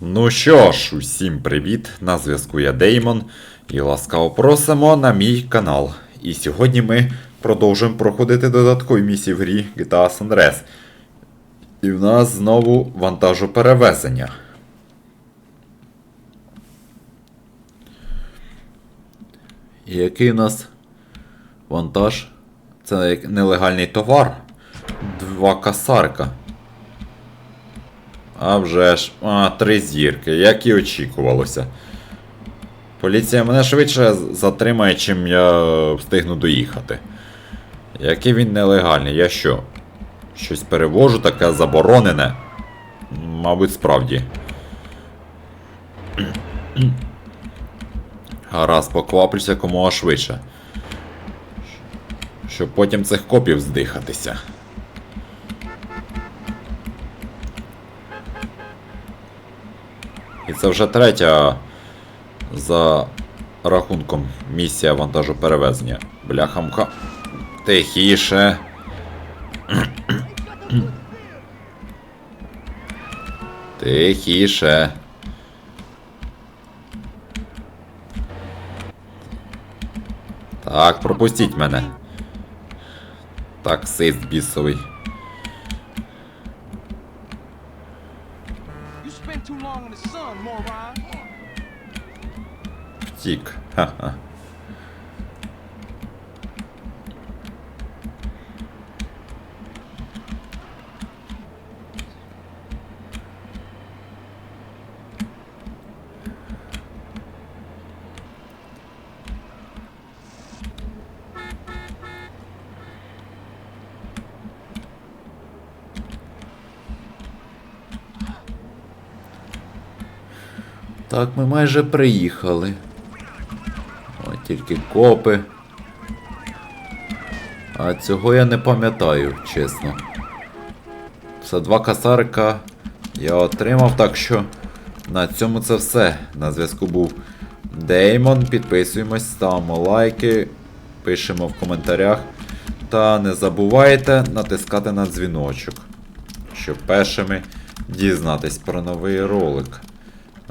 Ну що ж, усім привіт! На зв'язку я Деймон і ласкаво просимо на мій канал. І сьогодні ми продовжуємо проходити додаткові місії в грі GTA San Andreas. І в нас знову вантажоперевезення. І який у нас вантаж? Це нелегальний товар. Два касарка. А вже ж, а, три зірки, як і очікувалося. Поліція мене швидше затримає, чим я встигну доїхати. Який він нелегальний, я що? Щось перевожу таке заборонене? Мабуть, справді. Гаразд, покваплюся комога швидше. Щоб потім цих копів здихатися. І це вже третя за рахунком місія вантажоперевезення. Бляхамка. Тихіше. Тихіше. Так, пропустіть мене. Таксист бісовий. Spend too long in the sun, moron. Так, ми майже приїхали. О, тільки копи. А цього я не пам'ятаю, чесно. Все два касарика я отримав, так що на цьому це все. На зв'язку був Деймон. Підписуємось, ставимо лайки, пишемо в коментарях. Та не забувайте натискати на дзвіночок, щоб першими дізнатись про новий ролик.